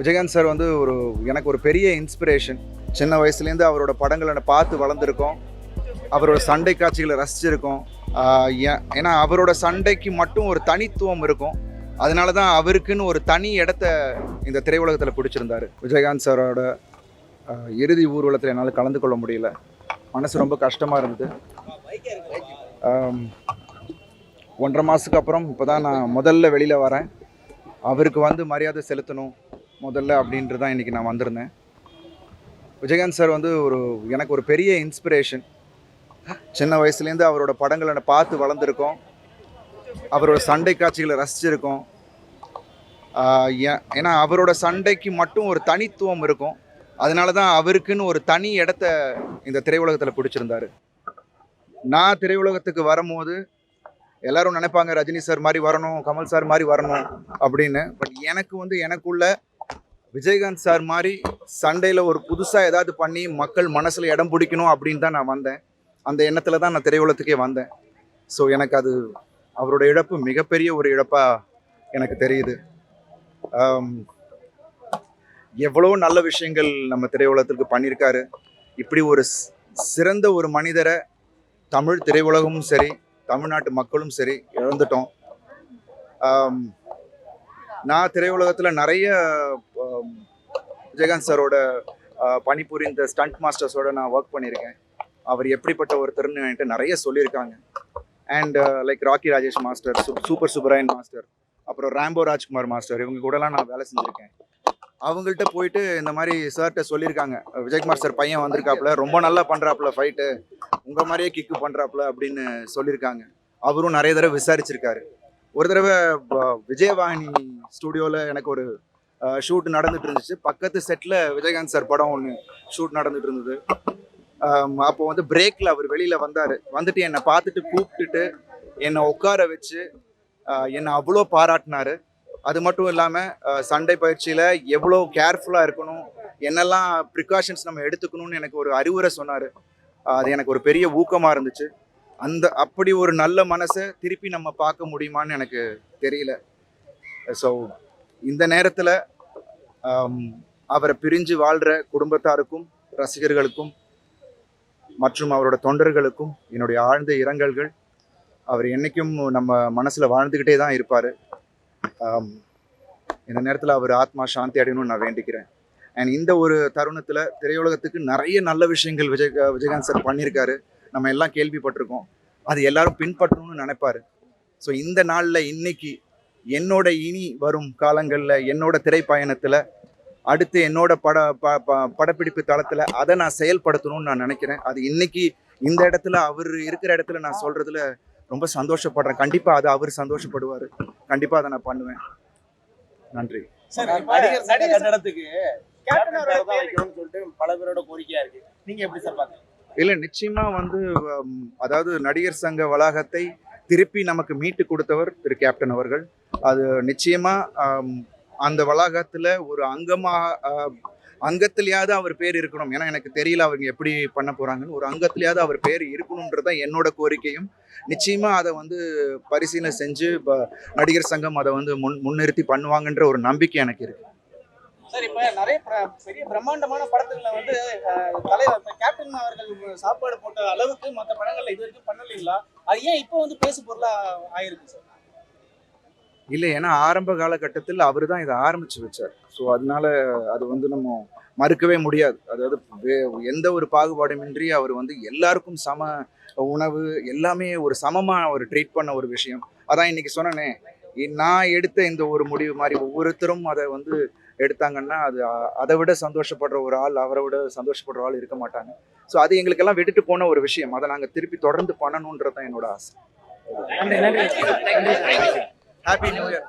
Vijayakanth sir வந்து ஒரு எனக்கு ஒரு பெரிய இன்ஸ்பிரேஷன் சின்ன வயசுலேருந்து அவரோட படங்களை நான் பார்த்து வளர்ந்துருக்கோம். அவரோட சண்டை காட்சிகளை ரசிச்சிருக்கோம். ஏன்னா அவரோட சண்டைக்கு மட்டும் ஒரு தனித்துவம் இருக்கும். அதனால தான் அவருக்குன்னு ஒரு தனி இடத்த இந்த திரையுலகத்தில் பிடிச்சிருந்தாரு. விஜயகாந்த் சாரோட இறுதி ஊர்வலத்தில் என்னால் கலந்து கொள்ள முடியல. மனசு ரொம்ப கஷ்டமாக இருந்தது. ஒன்றரை மாதத்துக்கு அப்புறம் இப்போ தான் நான் முதல்ல வெளியில் வரேன். அவருக்கு வந்து மரியாதை செலுத்தணும். முதல்ல அப்படின்றது தான் இன்றைக்கி நான் வந்திருந்தேன். விஜயகாந்த் சார் வந்து ஒரு எனக்கு ஒரு பெரிய இன்ஸ்பிரேஷன் சின்ன வயசுலேருந்து அவரோட படங்களை நான் பார்த்து வளர்ந்துருக்கோம். அவரோட சண்டை காட்சிகளை ரசிச்சிருக்கோம். ஏன்னா அவரோட சண்டைக்கு மட்டும் ஒரு தனித்துவம் இருக்கும். அதனால தான் அவருக்குன்னு ஒரு தனி இடத்த இந்த திரையுலகத்தில் பிடிச்சிருந்தாரு. நான் திரையுலகத்துக்கு வரும்போது எல்லாரும் நினைப்பாங்க ரஜினி சார் மாதிரி வரணும் கமல் சார் மாதிரி வரணும் அப்படின்னு. பட் எனக்கு வந்து எனக்குள்ள விஜயகாந்த் சார் மாதிரி சண்டையில் ஒரு புதுசாக ஏதாவது பண்ணி மக்கள் மனசில் இடம் பிடிக்கணும் அப்படின்னு தான் நான் வந்தேன். அந்த எண்ணத்தில் தான் நான் திரையுலகத்துக்கே வந்தேன். ஸோ எனக்கு அது அவரோட இழப்பு மிகப்பெரிய ஒரு இழப்பாக எனக்கு தெரியுது. எவ்வளோ நல்ல விஷயங்கள் நம்ம திரையுலகத்திற்கு பண்ணியிருக்காரு. இப்படி ஒரு சிறந்த ஒரு மனிதரை தமிழ் திரையுலகமும் சரி தமிழ்நாட்டு மக்களும் சரி இழந்துட்டோம். நான் திரையுலகத்தில் நிறைய விஜயகாந்த் சாரோட பணிபுரிந்த ஸ்டண்ட் மாஸ்டர்ஸோட நான் ஒர்க் பண்ணியிருக்கேன். அவர் எப்படிப்பட்ட ஒருத்தர்னு என்கிட்ட நிறைய சொல்லியிருக்காங்க. And like Rocky Rajesh master super Subbarayan master அப்புறம் ராம்போ ராஜ்குமார் மாஸ்டர் இவங்க கூடலாம் நான் வேலை செஞ்சுருக்கேன். அவங்கள்ட்ட போயிட்டு இந்த மாதிரி சார்கிட்ட சொல்லியிருக்காங்க. விஜயகுமார் சார் பையன் வந்திருக்காப்புல ரொம்ப நல்லா பண்ணுறாப்புல ஃபைட்டு உங்கள் மாதிரியே கிக்கு பண்ணுறாப்புல அப்படின்னு சொல்லியிருக்காங்க. அவரும் நிறைய தடவை விசாரிச்சிருக்காரு. ஒரு தடவை விஜயவாகினி ஸ்டூடியோவில் எனக்கு ஒரு ஷூட் நடந்துட்டு இருந்துச்சு பக்கத்து செட்டில் விஜயகாந்த் சார் படம் ஒன்று ஷூட் நடந்துட்டு இருந்தது அப்போ வந்து பிரேக்கில் அவர் வெளியில் வந்தார். வந்துட்டு என்னை பார்த்துட்டு கூப்பிட்டுட்டு என்னை உட்கார வச்சு என்னை அவ்வளோ பாராட்டினாரு. அது மட்டும் இல்லாமல் சண்டை பயிற்சியில் எவ்வளோ கேர்ஃபுல்லாக இருக்கணும் என்னெல்லாம் ப்ரிகாஷன்ஸ் நம்ம எடுத்துக்கணும்னு எனக்கு ஒரு அறிவுரை சொன்னார். அது எனக்கு ஒரு பெரிய ஊக்கமாக இருந்துச்சு. அந்த அப்படி ஒரு நல்ல மனசை திருப்பி நம்ம பார்க்க முடியுமான்னு எனக்கு தெரியல. ஸோ இந்த நேரத்தில் அவரை பிரிஞ்சு வாழ்கிற குடும்பத்தாருக்கும் ரசிகர்களுக்கும் மற்றும் அவரோட தொண்டர்களுக்கும் என்னுடைய ஆழ்ந்த இரங்கல்கள். அவர் என்றைக்கும் நம்ம மனசில் வாழ்ந்துக்கிட்டே தான் இருப்பார். இந்த நேரத்தில் அவர் ஆத்மா சாந்தி அடையணும்னு நான் வேண்டிக்கிறேன். அண்ட் இந்த ஒரு தருணத்தில் திரையுலகத்துக்கு நிறைய நல்ல விஷயங்கள் விஜய் விஜயகாந்த் சார் பண்ணியிருக்காரு. நம்ம எல்லாம் கேள்விப்பட்டிருக்கோம். அது எல்லாரும் பின்பற்றணும்னு நினைப்பாரு. ஸோ இந்த நாளில் இன்னைக்கு என்னோட இனி வரும் காலங்களில் என்னோட திரைப்பயணத்தில் அடுத்து என்னோட பட ப ப- படப்பிடிப்பு தளத்தில் அதை நான் செயல்படுத்தணும்னு நான் நினைக்கிறேன். அது இன்னைக்கு இந்த இடத்துல அவர் இருக்கிற இடத்துல நான் சொல்றதுல ரொம்ப சந்தோஷப்படுறேன். கண்டிப்பாக அதை அவர் சந்தோஷப்படுவார். கண்டிப்பாக அதை நான் பண்ணுவேன். நன்றி. பல பேரோட கோரிக்கையா இருக்கு. நீங்க எப்படி சார் இல்லை நிச்சயமா வந்து அதாவது நடிகர் சங்க வளாகத்தை திருப்பி நமக்கு மீட்டு கொடுத்தவர் திரு கேப்டன் அவர்கள். அது நிச்சயமா அந்த வளாகத்துல ஒரு அங்கமாக அங்கத்திலேயாவது அவர் பேர் இருக்கணும். ஏன்னா எனக்கு தெரியல அவங்க எப்படி பண்ண போகிறாங்கன்னு ஒரு அங்கத்திலேயாவது அவர் பேர் இருக்கணுன்றது தான் என்னோட கோரிக்கையும். நிச்சயமாக அதை வந்து பரிசீலனை செஞ்சு ப- நடிகர் சங்கம் அதை வந்து முன் முன்னிறுத்தி பண்ணுவாங்கன்ற ஒரு நம்பிக்கை எனக்கு இருக்குது சார் இப்ப நிறைய பெரிய பிரம்மாண்டமான படத்துல வந்து தலைவர் கேப்டன் அவர்கள் சாப்பாடு போட்ட அளவுக்கு மத்த படங்கள்ல இது வரைக்கும் பண்ணலீங்களா? அது ஏன் இப்போ வந்து பேசு பொருளா ஆயிருக்கு சார்? இல்லை ஏன்னா ஆரம்ப காலகட்டத்தில் அவர் தான் இதை ஆரம்பிச்சு வச்சார். ஸோ அதனால அது வந்து நம்ம மறுக்கவே முடியாது. அதாவது வே- எந்த ஒரு பாகுபாடுமின்றி அவர் வந்து எல்லாருக்கும் சம உணவு எல்லாமே ஒரு சமமாக அவர் ட்ரீட் பண்ண ஒரு விஷயம். அதான் இன்னைக்கு சொன்னனே நான் எடுத்த இந்த ஒரு முடிவு மாதிரி ஒவ்வொருத்தரும் அதை வந்து எடுத்தாங்கன்னா அது அதை விட சந்தோஷப்படுற ஒரு ஆள் அவரை விட சந்தோஷப்படுற ஆள் இருக்க மாட்டாங்க. ஸோ அது எங்களுக்கெல்லாம் விட்டுட்டு போன ஒரு விஷயம். அதை நாங்கள் திருப்பி தொடர்ந்து பண்ணணுன்றது தான் என்னோட ஆசை. Happy new year